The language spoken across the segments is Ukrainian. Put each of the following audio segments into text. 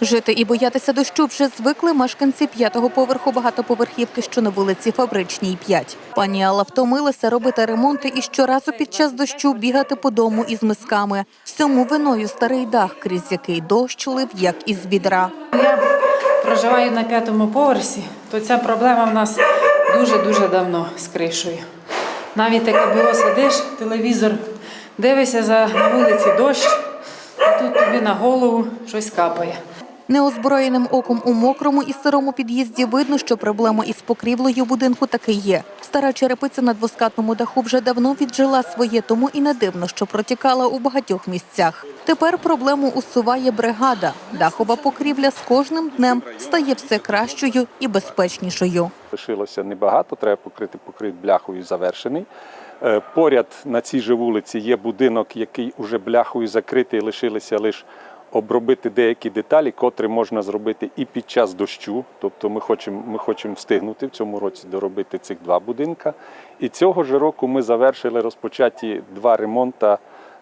Жити і боятися дощу вже звикли мешканці п'ятого поверху багатоповерхівки, що на вулиці Фабричній 5. Пані Алла втомилася робити ремонти і щоразу під час дощу бігати по дому із мисками. Всьому виною старий дах, крізь який дощ лив, як із відра. Я проживаю на п'ятому поверсі, то ця проблема в нас дуже-дуже давно з кришею. Навіть таке було, сидиш, телевізор, дивишся за на вулиці дощ, а тут тобі на голову щось капає. Неозброєним оком у мокрому і сирому під'їзді видно, що проблема із покрівлею будинку таки є. Стара черепиця на двоскатному даху вже давно віджила своє, тому і не дивно, що протікала у багатьох місцях. Тепер проблему усуває бригада. Дахова покрівля з кожним днем стає все кращою і безпечнішою. Лишилося небагато, треба покрити покрит бляхою завершений. Е, Поряд на цій же вулиці є будинок, який уже бляхою закритий, лишилося лише обробити деякі деталі, котрі можна зробити і під час дощу. Тобто ми хочемо, ми хочемо встигнути в цьому році доробити цих два будинка. І цього ж року ми завершили розпочаті два ремонта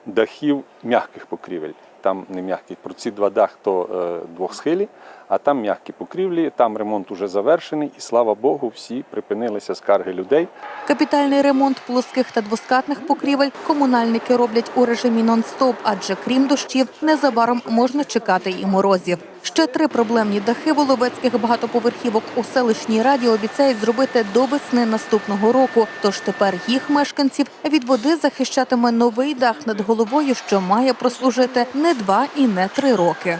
дахів м'яких покрівель. Там не м'які, про ці два дах то е, двохсхилі, а там м'які покрівлі, там ремонт уже завершений, і слава Богу, всі припинилися скарги людей. Капітальний ремонт плоских та двоскатних покрівель комунальники роблять у режимі нон-стоп, адже крім дощів, незабаром можна чекати і морозів. Ще три проблемні дахи воловецьких багатоповерхівок у селищній раді обіцяють зробити до весни наступного року. Тож тепер їх мешканців від води захищатиме новий дах над головою, що має прослужити не два і не три роки.